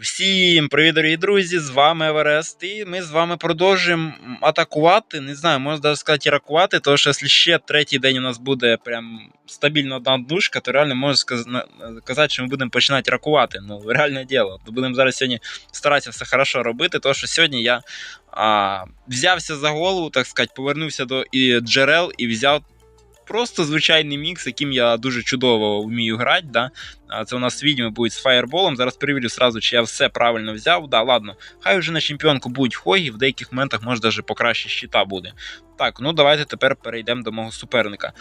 Всім привіт, дорогі друзі! З вами Еверест, і ми з вами продовжуємо атакувати. Не знаю, можна навіть сказати ракувати, тому що якщо ще третій день у нас буде прям стабільно одна душка, то реально можна сказати, що ми будемо починати ракувати. Ну, реальне діло. Будемо зараз сьогодні старатися все хорошо робити, тому що сьогодні я а, взявся за голову, так сказати, повернувся до і джерел і взяв просто звичайний мікс, яким я дуже чудово вмію грати. Да? Це у нас відьми будуть з фаєрболом. Зараз перевірю сразу, чи я все правильно взяв. Да, ладно. Хай вже на чемпіонку будуть хогі, в деяких моментах може навіть покраще щита буде. Так, ну давайте тепер перейдемо до мого суперника.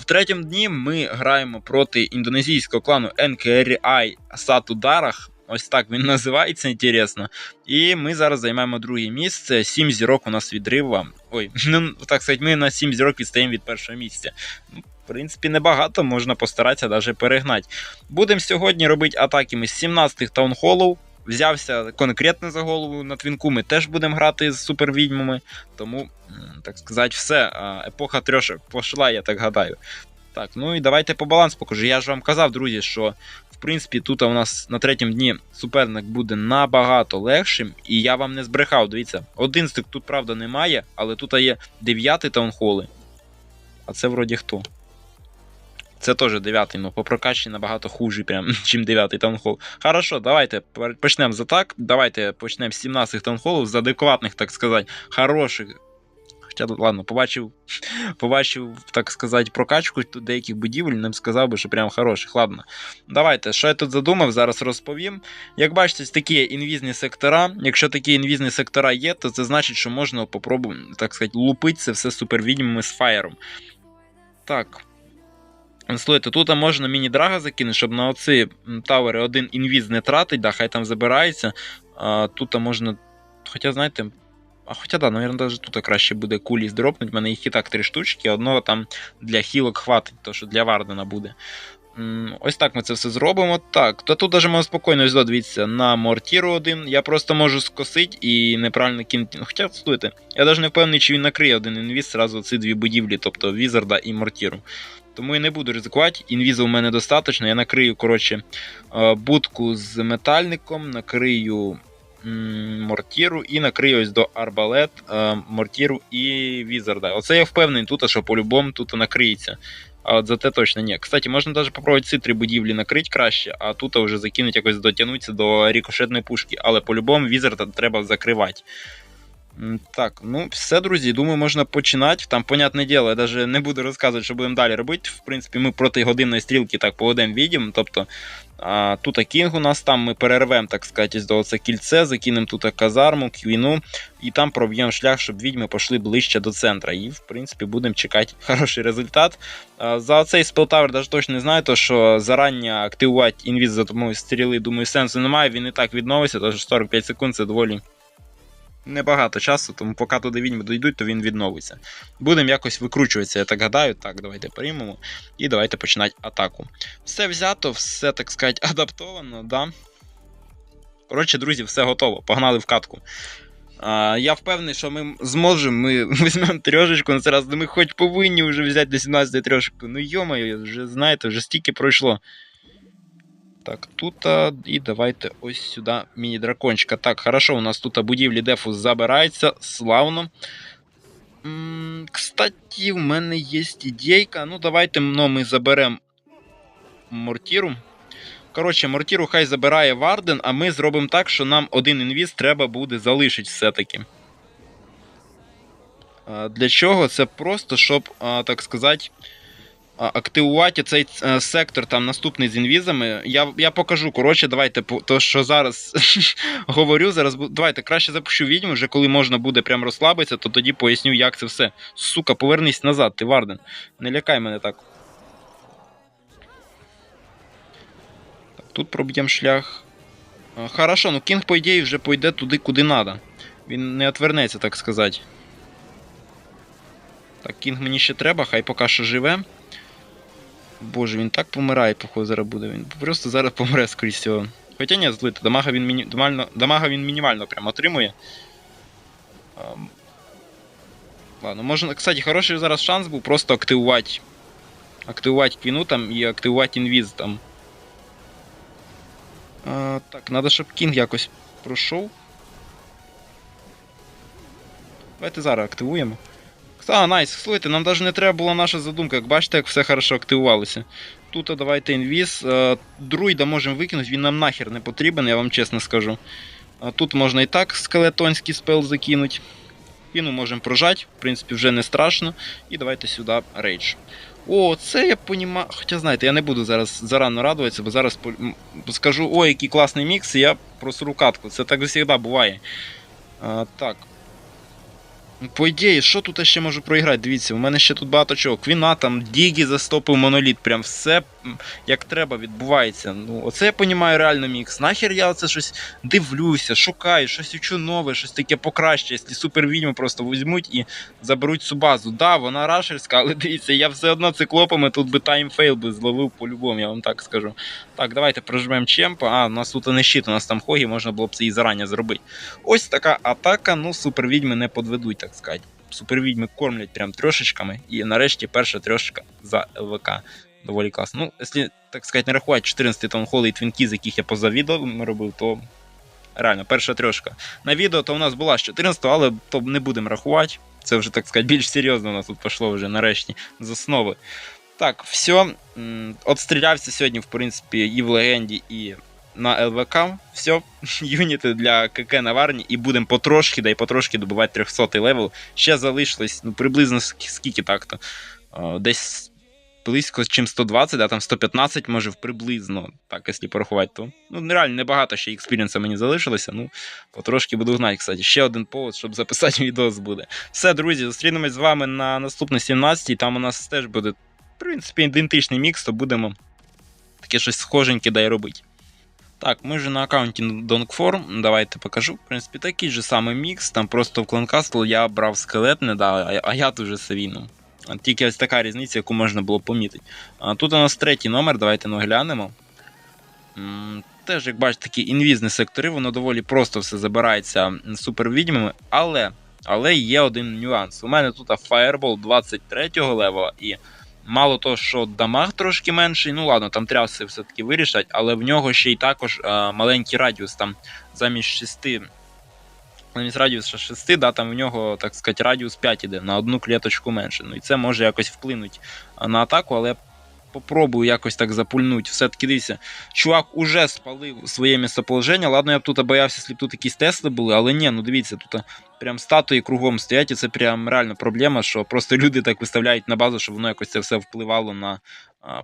В третьому дні ми граємо проти індонезійського клану NKRI Сатударах. Ось так він називається, інтересно. І ми зараз займаємо друге місце. Сім зірок у нас відрива. Ой, ну так сказати, ми на сім зірок відстаємо від першого місця. Ну, в принципі, небагато, можна постаратися навіть перегнати. Будемо сьогодні робити атаки ми з 17 таунхолов. Взявся конкретно за голову на твінку. Ми теж будемо грати з супервідьмами. Тому, так сказати, все. Епоха трьошок пошла, я так гадаю. Так, ну і давайте по балансу покажу. Я ж вам казав, друзі, що принципі тут у нас на третьому дні суперник буде набагато легшим, і я вам не збрехав. Дивіться, один стик тут, правда, немає, але тут є дев'ятий таунхоли. А це вроді хто? Це теж дев'ятий, ну по прокачці набагато хуже, прям, чим дев'ятий таунхол. Хорошо, давайте почнемо з атак. Давайте почнемо з 17 таунхолів, з адекватних, так сказати, хороших Хоча, ладно, побачив, побачив, так сказати, прокачку деяких будівель, не сказав би, що прям хороших. Ладно. Давайте, що я тут задумав, зараз розповім. Як бачите, такі інвізні сектора. Якщо такі інвізні сектора є, то це значить, що можна попробувати, так сказати, лупити це все супервідьмами з фаєром. Так. Слухайте, тут можна міні-драга закинути, щоб на оці тавери один інвіз не тратить, да, хай там забирається. А, Тут можна. Хоча, знаєте, а хоча да, навірно, навіть тут краще буде кулі здропнуть. У мене їх і так три штучки, одного там для хілок хватить, то що для Вардена буде. Ось так ми це все зробимо. Так, то тут даже можна спокійно ось дивіться, на мортіру один. Я просто можу скосити і неправильно кинути. Ну, Хоча, слухайте, я навіть не впевнений, чи він накриє один інвіз зразу ці дві будівлі, тобто Візарда і мортіру. Тому я не буду ризикувати. Інвіза у мене достатньо. Я накрию, коротше, е, будку з метальником, накрию Мортіру і накрию ось до арбалет, е, Мортіру і Візарда. Оце я впевнений тут, що по-любому тут накриється. А от за те точно ні. Кстати, можна навіть попробувати ці три будівлі накрити краще, а тут вже закинуть якось дотягнутися до рікошетної пушки. Але по-любому Візарда треба закривати. Так, ну все, друзі, думаю, можна починати. Там, понятне діло, я навіть не буду розказувати, що будемо далі робити. В принципі, ми проти годинної стрілки так поведемо відео. Тобто а, тут Кінг у нас там ми перервемо, так сказати, до це кільце, закинемо тут казарму, квіну, і там проб'ємо шлях, щоб відьми пішли ближче до центра. І, в принципі, будемо чекати хороший результат. А, за цей спелтавер навіть точно не знаю, то що зарані активувати інвіз за допомогою стріли, думаю, сенсу немає. Він і так відновиться, тож 45 секунд це доволі небагато часу, тому поки туди відьми дійдуть, то він відновиться. Будемо якось викручуватися, я так гадаю. Так, давайте приймемо. І давайте починати атаку. Все взято, все, так сказати, адаптовано, да. Коротше, друзі, все готово. Погнали в катку. А, Я впевнений, що ми зможемо, ми візьмемо трьошечку на це раз, ми хоч повинні вже взяти до 17 трьошку. Ну йомаю, вже знаєте, вже стільки пройшло. Так, тут і давайте ось сюди міні-дракончика. Так, хорошо, у нас тут будівлі дефу забирається. Славно. М -м, кстати, в мене є ідейка. Ну, давайте ну, ми заберемо мортіру. Коротше, мортіру хай забирає Варден, а ми зробимо так, що нам один інвіз треба буде залишити все-таки. Для чого? Це просто, щоб, так сказати активувати цей е, сектор там наступний з інвізами. Я я покажу. Коротше, давайте то, що зараз говорю. Зараз давайте краще запущу відьму, вже коли можна буде прям розслабитися, то тоді поясню, як це все. Сука, повернись назад, ти Варден. Не лякай мене так. так тут проб'ємо шлях. Хорошо, ну Кінг, по ідеї, вже пойде туди, куди треба. Він не отвернеться, так сказати. Так, Кінг мені ще треба, хай поки що живе. Боже, він так помирає, походу, зараз буде. Він просто зараз помре скрізь цього. Хоча ні, злити, дамага він мінімально дамага він мінімально прям отримує. Ладно, можна, кстати, хороший зараз шанс був просто активувати. Активувати квіну там і активувати інвіз там. А, так, треба, щоб кінг якось пройшов. Давайте зараз активуємо. А, найс, слухайте, нам навіть не треба була наша задумка. Як бачите, як все хорошо активувалося. Тут давайте інвіз. Друйда можемо викинути, він нам нахер не потрібен, я вам чесно скажу. Тут можна і так скелетонський спел закинути. Піну можемо прожати, в принципі, вже не страшно. І давайте сюди рейдж. О, це я понімаю. Хоча знаєте, я не буду зараз зарано радуватися, бо зараз скажу, ой, який класний мікс, і я просру катку. Це так завжди буває. А, так. По ідеї, що тут я ще можу проіграти? Дивіться, у мене ще тут багато чого. Квіна там, Дігі застопив моноліт, прям все як треба відбувається. Ну, оце я понімаю реально мікс. Нахер я оце щось дивлюся, шукаю, щось учу нове, щось таке покраще, якщо супер відьму просто візьмуть і заберуть цю базу. Да, вона рашерська, але дивіться, я все одно циклопами тут би таймфейл би зловив по-любому, я вам так скажу. Так, давайте прожмемо чемпа. А, у нас тут не щит, у нас там хогі, можна було б це і зарані зробити. Ось така атака, ну супер відьми не подведуть, так сказати. Супер відьми кормлять прям трошечками, і нарешті перша трьошечка за ЛВК. Доволі класно. Ну, якщо, так сказати, не рахувати 14 таунхоли і твінки, з яких я поза відео робив, то реально перша трьошка. На відео то у нас була з 14, але то не будемо рахувати. Це вже, так сказати, більш серйозно у нас тут пішло вже нарешті з основи. Так, все. Отстрілявся сьогодні, в принципі, і в легенді, і на ЛВК. Все. Юніти для КК Наварні, і будемо потрошки, да й потрошки добувати 300-й левел. Ще залишилось, ну, приблизно скільки так-то. Десь близько чим 120, да, там 115, може, приблизно, так, якщо порахувати, то ну, нереально небагато ще експіріенса мені залишилося. Ну, потрошки буду гнати, кстати. Ще один повод, щоб записати відос буде. Все, друзі, зустрінемось з вами на наступній 17-й. Там у нас теж буде, в принципі, ідентичний мікс, то будемо таке щось схоженьке да й робити. Так, ми вже на аккаунті Donkform, давайте покажу. В принципі, такий же самий мікс, там просто в Clan я брав скелет, не да, а, а я тут вже Савіну. Тільки ось така різниця, яку можна було помітити. Тут у нас третій номер, давайте ну, глянемо. Теж, як бачите, такі інвізні сектори, воно доволі просто все забирається супервідьмами, але, але є один нюанс. У мене тут Fireball 23 левела і Мало того, що дамаг трошки менший, ну ладно, там тряси все-таки вирішать, але в нього ще й також а, маленький радіус, там замість 6. Замість радіуса 6, да, там в нього, так сказати, радіус 5 іде на одну клеточку менше. Ну і це може якось вплинути на атаку, але попробую якось так запульнути. Все-таки дивіться, чувак уже спалив своє місцеположення. Ладно, я б тут боявся, б тут якісь тесли були, але ні, ну дивіться, тут прям статуї кругом стоять, і це прям реально проблема, що просто люди так виставляють на базу, щоб воно якось це все впливало на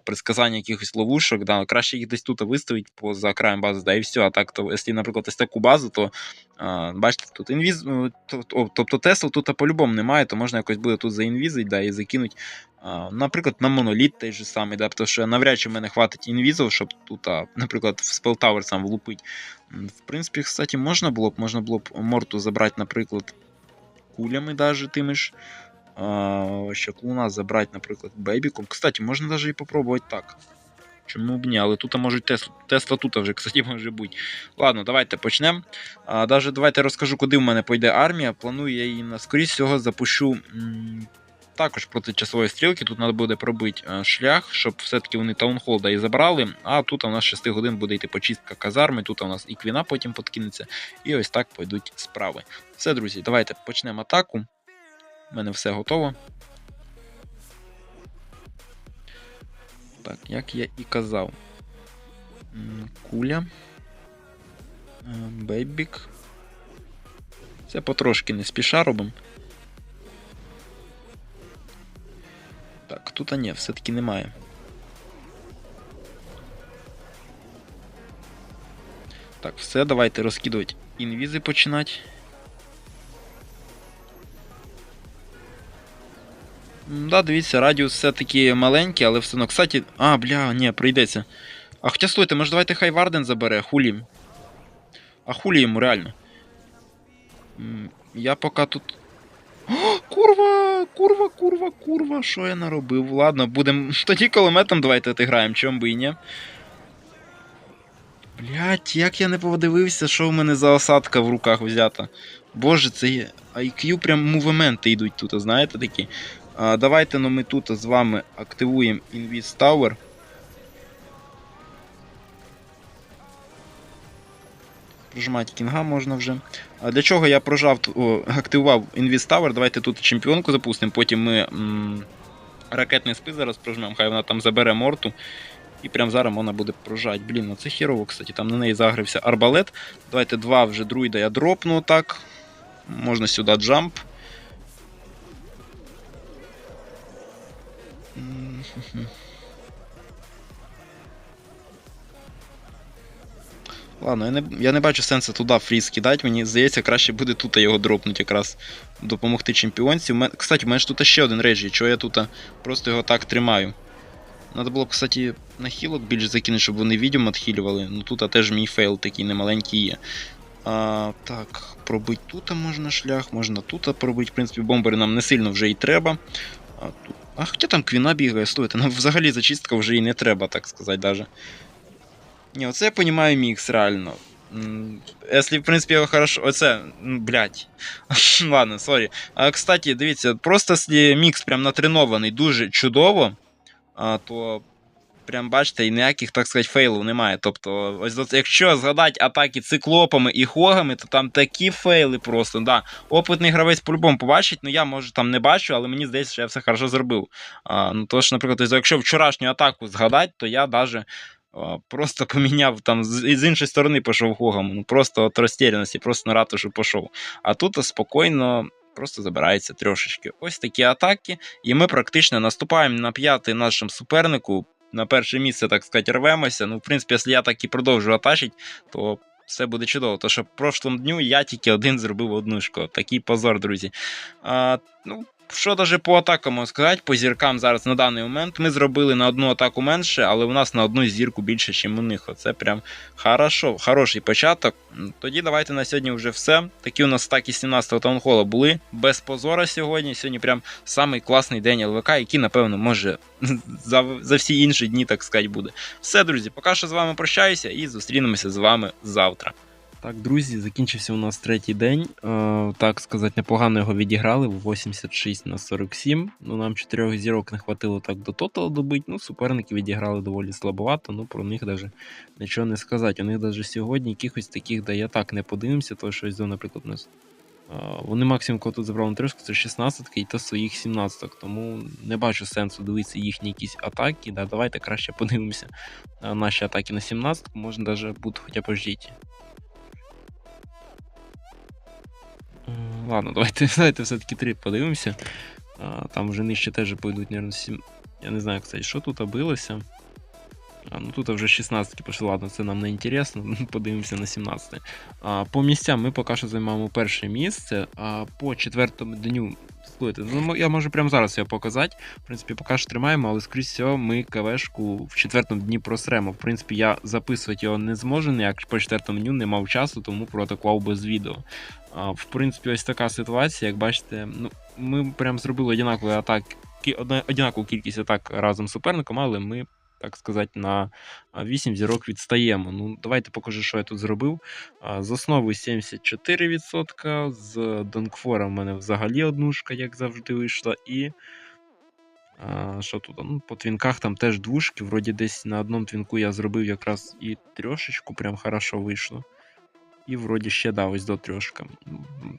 предсказання якихось ловушок. Да. Краще їх десь тут виставити поза краєм бази, да, і все. А так, то, якщо, наприклад, ось таку базу, то а, бачите, тут інвіз, то- тобто Тесла тут по-любому немає, то можна якось буде тут заінвізити, да, і закинути. А, Наприклад, на моноліт той же самий, да, тому що навряд чи в мене хватить інвізів, щоб тут, а, наприклад, в Tower сам влупить. В принципі, кстати, можна було б, можна було б морту забрати, наприклад, кулями даже тими ж. А, ще клуна забрати, наприклад, бейбіком. Кстати, можна навіть і попробувати так. Чому б ні, але тут можуть Тесла, Тесла тут вже, кстати, може бути. Ладно, давайте почнемо. А, Даже давайте розкажу, куди в мене пойде армія. Планую я її скоріше всього запущу м, також проти часової стрілки. Тут треба буде пробити е, шлях, щоб все-таки вони таунхолда і забрали. А тут у нас 6 годин буде йти почистка казарми. Тут у нас і квіна потім подкинеться. І ось так пойдуть справи. Все, друзі, давайте почнемо атаку. У мене все готово. Так, як я і казав. Куля. Е, Бейбік. Це потрошки не спіша робимо. Так, тут а ні, все-таки немає. Так, все, давайте розкидувати інвізи починати. Да, дивіться, радіус все-таки маленький, але все одно. Кстати, а, бля, ні, прийдеться. А хоча стойте, може давайте хай Варден забере, хулі. А хулі йому реально. Я поки тут. О, курва! Курва, курва, курва, що я наробив? Ладно, будемо. Тоді кулеметом давайте отиграємо, чом би і ні. Блять, як я не подивився, що в мене за осадка в руках взята. Боже, це є. IQ прям мувементи йдуть тут, знаєте такі. Давайте ну, ми тут з вами активуємо Invis Tower. Прожимати кінга можна вже. А для чого я прожав, о, активував Invis Tower? Давайте тут чемпіонку запустимо, потім ми м, ракетний спис зараз прожмемо, хай вона там забере морту. І прям зараз вона буде прожать. Блін, ну це хірово, кстати, там на неї загрився арбалет. Давайте два вже друїда я дропну так. Можна сюди джамп. Ладно, я не, я не бачу сенсу туди фріз кидати. Мені здається, краще буде тут його дропнути якраз допомогти чемпіонці. Мен- Кстати, у мене ж тут ще один рейджі, чого я тут просто його так тримаю. Надо було кстати, на хілок більше закинути, щоб вони відьом відхилювали. Ну тут теж мій фейл такий немаленький є. А, так, пробити тут можна шлях, можна тут пробити. В принципі, бомбери нам не сильно вже і треба. А, тут... а хоча там квіна бігає, стойте, нам взагалі зачистка вже і не треба, так сказати, даже. Ні, оце я розумію мікс, реально. Если в принципі, його хорошо. Оце, блядь. Ладно, сорі. А, кстати, дивіться, просто якщо мікс прям натренований дуже чудово, то прям бачите, і ніяких, так сказати, фейлів немає. Тобто, ось якщо згадати атаки циклопами і хогами, то там такі фейли просто. Да. Опитний гравець по-любому побачить, ну я може там не бачу, але мені здається, що я все хорошо зробив. А, ну, тож, наприклад, ось якщо вчорашню атаку згадати, то я а, Просто поміняв там з, іншої сторони пішов хогом. Ну просто от розтіряності, просто на ратушу пішов. А тут спокійно просто забирається трошечки. Ось такі атаки. І ми практично наступаємо на п'ятий нашому супернику. На перше місце, так сказати, рвемося. Ну, в принципі, якщо я так і продовжу атачити, то все буде чудово. То що в прошлому дню я тільки один зробив однушку. Такий позор, друзі. А, ну, що даже по атакам сказати, по зіркам зараз на даний момент ми зробили на одну атаку менше, але у нас на одну зірку більше, ніж у них. Оце прям хорошо, хороший початок. Тоді давайте на сьогодні вже все. Такі у нас стаки 17-го таунхола були без позора сьогодні. Сьогодні прям самий класний день ЛВК, який, напевно, може за, за всі інші дні, так сказати, буде. Все, друзі, поки що з вами прощаюся і зустрінемося з вами завтра. Так, друзі, закінчився у нас третій день. Е, так сказати, непогано його відіграли в 86 на 47. Ну, нам чотирьох зірок не хватило так до тоталу добити. Ну, суперники відіграли доволі слабовато, ну про них навіть нічого не сказати. У них навіть сьогодні якихось таких, де я так не подивимося, то що ось, наприклад, у нас. е, Вони максимум, кого тут забрали на трьошку, це 16-ки і то своїх 17 тому не бачу сенсу дивитися їхні якісь атаки. Да, давайте краще подивимося наші атаки на 17-ку, можна навіть бути хоча б ждіть. Ладно, давайте, давайте все-таки три подивимося. А, там вже нижче теж пойдуть, наверное, 7. Я не знаю, кстати, що тут билося. А, ну тут вже 16 пішли, ладно, це нам не інтересно, подивимося на 17. А, по місцям ми поки що займаємо перше місце, а по четвертому дню. Слухайте, ну я можу прямо зараз його показати. В принципі, поки що тримаємо, але скрізь всього ми КВшку в четвертому дні просремо. В принципі, я записувати його не зможу, ніяк по четвертому дню не мав часу, тому проатакував без відео. В принципі, ось така ситуація. Як бачите, ну, ми прям зробили однакові атаки, одна- однакову кількість атак разом з суперником, але ми, так сказати, на 8 зірок відстаємо. Ну, давайте покажу, що я тут зробив. З основи 74%, з Донкфора в мене взагалі однушка, як завжди, вийшла. І. Що тут? Ну, по твінках там теж двушки. Вроді десь на одному твінку я зробив якраз і трьошечку, прям хорошо вийшло. І вроді ще да, ось до трьошка.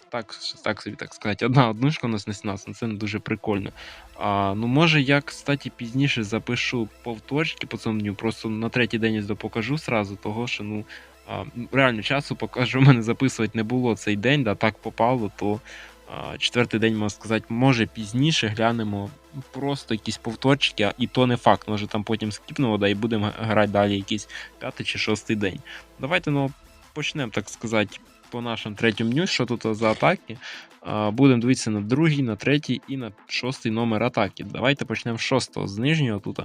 Так, так собі так сказати. Одна однушка у нас на 17, ну, це не дуже прикольно. А, ну, може, я, кстати, пізніше запишу повторчики по цьому дню. Просто на третій день ось покажу сразу, того що ну. А, реально часу покажу, в мене записувати не було цей день, да, так попало, то а, четвертий день, можна сказати, може пізніше глянемо просто якісь повторчики, і то не факт, може там потім скіпнемо, да, і будемо грати далі якийсь п'ятий чи шостий день. Давайте ну, почнемо, так сказати, по нашому третьому дню, що тут за атаки. Будемо дивитися на другий, на третій і на шостий номер атаки. Давайте почнемо з шостого, з нижнього тут,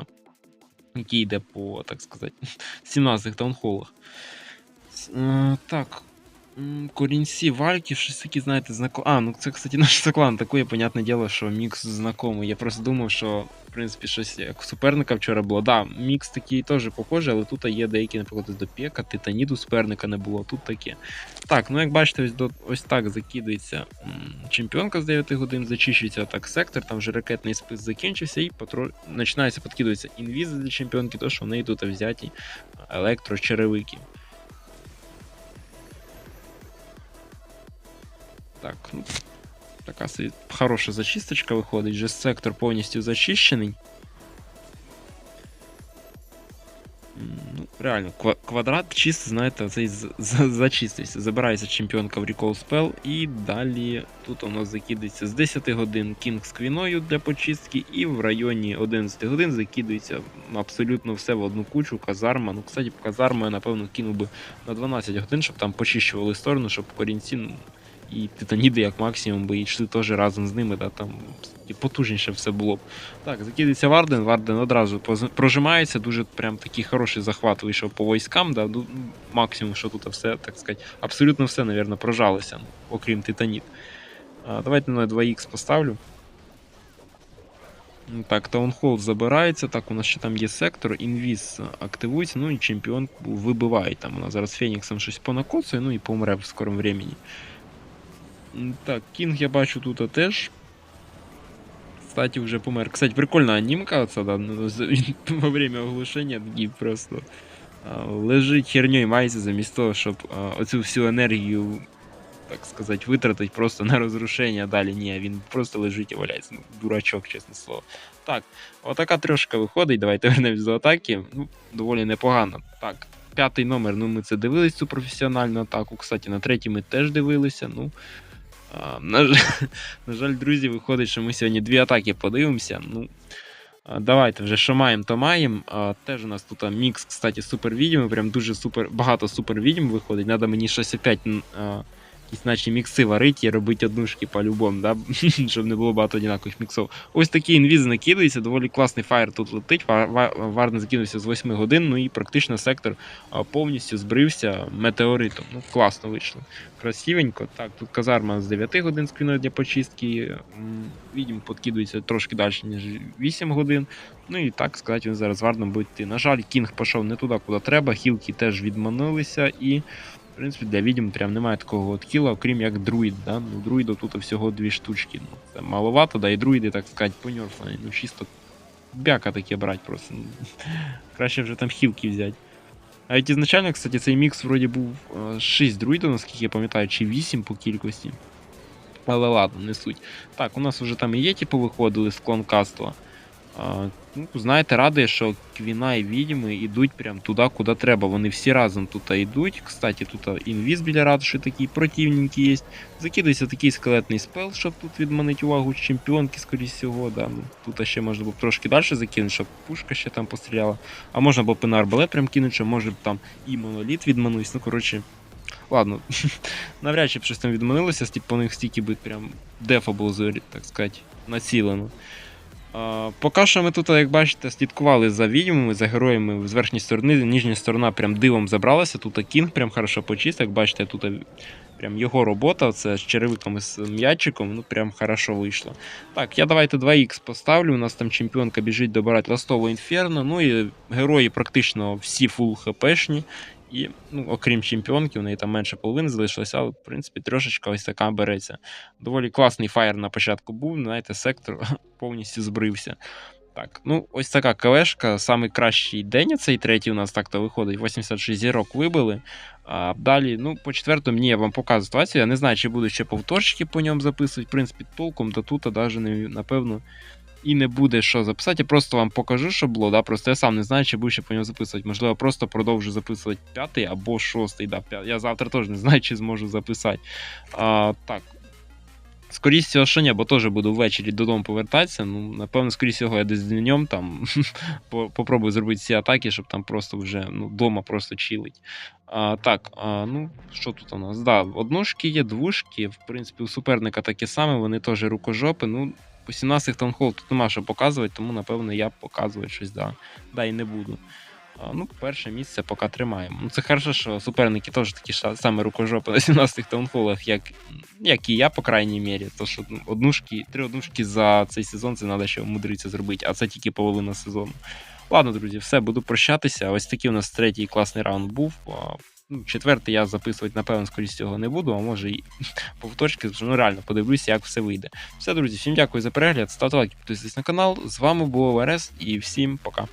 який йде по, так сказати, 17 таунхолах. Так. Корінці вальки, щось такі, знаєте, знако. А, ну це, кстати, наш соклан. Таке, понятне діло, що мікс знакомий. Я просто думав, що, в принципі, щось як суперника вчора було. Да, мікс такий теж похожий, але тут є деякі, наприклад, до пека, титаніду суперника не було, тут таке. Так, ну як бачите, ось, до, ось так закидується чемпіонка з 9 годин, зачищується так сектор, там вже ракетний спис закінчився, і потро... починається підкидуватися інвізи для чемпіонки, то що в неї тут взяті електрочеревики. Так, ну, така хороша зачисточка виходить. Вже сектор повністю зачищений. Ну, реально, квадрат чисто, знаєте, цей зачистився. Забирається чемпіонка в Recall Spell, і далі тут у нас закидується з 10 годин кінг з квіною для почистки, і в районі 11 годин закидується абсолютно все в одну кучу. Казарма. Ну, кстати, казарму я напевно кинув би на 12 годин, щоб там почищували сторону, щоб корінці ну, і титаніди, як максимум, би йшли теж разом з ними, да, там і потужніше все було б. Так, закидується Варден, Варден одразу прожимається, дуже прям такий хороший захват вийшов по військам, да, ну, максимум, що тут все, так сказати, абсолютно все, напевно, прожалося, окрім титанід. А, давайте на 2х поставлю. Ну, Так, Таунхол забирається. Так, у нас ще там є сектор, інвіз активується, ну і чемпіон вибиває. Там вона зараз Феніксом щось понакоцує, ну і помре в скорому времени. Так, Кінг я бачу тут теж. Кстати, вже помер. Кстати, прикольна анімка оця, да, ну, во время оглушення такий просто лежить херньою мається замість того, щоб оцю всю енергію, так сказати, витратить просто на розрушення. Далі ні, він просто лежить і валяється. Ну, дурачок, чесне слово. Так, отака трошка виходить. Давайте вернемось до атаки. Ну, доволі непогано. Так, п'ятий номер, ну ми це дивились цю професіональну атаку. Кстати, на третій ми теж дивилися. Ну, на, жаль, на жаль, друзі, виходить, що ми сьогодні дві атаки подивимося. Ну, давайте вже що маємо, то маємо. Теж у нас тут мікс, кстати, супервідьми. Прям дуже супер, багато супервідьм виходить. Надо мені щось опять. Якісь наче мікси варити і робити однушки по-любому, да? щоб не було багато однакових міксів. Ось такий інвіз накидується, доволі класний фаєр тут летить. Ва- ва- закинувся з 8 годин, ну і практично сектор повністю збрився метеоритом. Ну, класно вийшло. Красивенько. Так, тут казарма з 9 годин скріною для почистки. Відьм подкидується трошки далі, ніж 8 годин. Ну і так сказати, він зараз варно буде йти. На жаль, кінг пішов не туди, куди треба. Хілки теж відманилися і. В принципі, для відьм прям немає такого от кіла, окрім як друїд. Да? Ну, друїдів тут всього дві штучки. Ну, це маловато, да і друїди, так сказати, понерфані. Ну, чисто бяка таке брати просто. Ну, Краще вже там хілки взяти. А ведь ізначально, кстати, цей мікс вроді був 6 друїдів, наскільки я пам'ятаю, чи 8 по кількості. Але ладно, не суть. Так, у нас вже там і є, типу, виходили з клонкаства. Ну, знаєте, радує, що Квіна і відьми йдуть прям туди, куди треба. Вони всі разом тут йдуть. Кстати, тут інвіз біля ратуші такий противненький є. Закидається такий скелетний спел, щоб тут відманити увагу чемпіонки, скоріш всього. Да. Ну, тут ще можна було трошки далі закинути, щоб пушка ще там постріляла. А можна було і на арбалет прям кинути, щоб може б там і моноліт відманусь. Ну, коротше. Ладно, навряд чи б щось там відмінилося, стільки по них стільки би прям дефа було, так сказати, націлено. Поки що ми тут, як бачите, слідкували за відьмами, за героями з верхньої сторони. Ніжня сторона прям дивом забралася. Тут кінг прям хорошо почистив. Як бачите, тут прям його робота, це з черевиком і з м'ячиком, ну прям хорошо вийшло. Так, я давайте 2х поставлю. У нас там чемпіонка біжить добирати ластове інферно. Ну і герої практично всі фул хпшні. І, ну, окрім чемпіонки, у неї там менше половини залишилося, але, в принципі, трошечка ось така береться. Доволі класний фаєр на початку був, знаєте, сектор повністю збрився. Так, ну ось така кавешка. Самий кращий день цей третій у нас так-то виходить. 86 зірок вибили. А далі, ну, по четвертому, ні, я вам показую ситуацію. Я не знаю, чи буду ще повторчики по ньому записувати. В принципі, толком до тут, навіть напевно, і не буде що записати. Я просто вам покажу, що було. Да? Просто я сам не знаю, чи буду ще по ньому записувати. Можливо, просто продовжу записувати п'ятий або шостий. Да. Я завтра теж не знаю, чи зможу записати. А, так. Скоріше всього, що ні, бо теж буду ввечері додому повертатися. Ну, напевно, скоріше всього, я десь днем там по- попробую зробити ці атаки, щоб там просто вже ну, вдома просто чилить. А, так, а, ну, що тут у нас? Да, однушки є, двушки. В принципі, у суперника таке саме, вони теж рукожопи. Ну, по 17 таунхол тут нема що показувати, тому, напевно, я показувати щось, да. Да, і не буду. Ну, перше місце поки тримаємо. Ну, це хорошо, що суперники теж такі саме рукожопи на 17 таунхолах, як, як і я, по крайній мірі. То що ну, однушки, три однушки за цей сезон це треба ще умудритися зробити, а це тільки половина сезону. Ладно, друзі, все, буду прощатися. Ось такий у нас третій класний раунд був. Ну, четвертий я записувати, напевно, скоріше цього не буду, а може і повторки ну реально подивлюся, як все вийде. Все, друзі, всім дякую за перегляд. Ставте лайки, підписуйтесь на канал. З вами був ОРС і всім пока.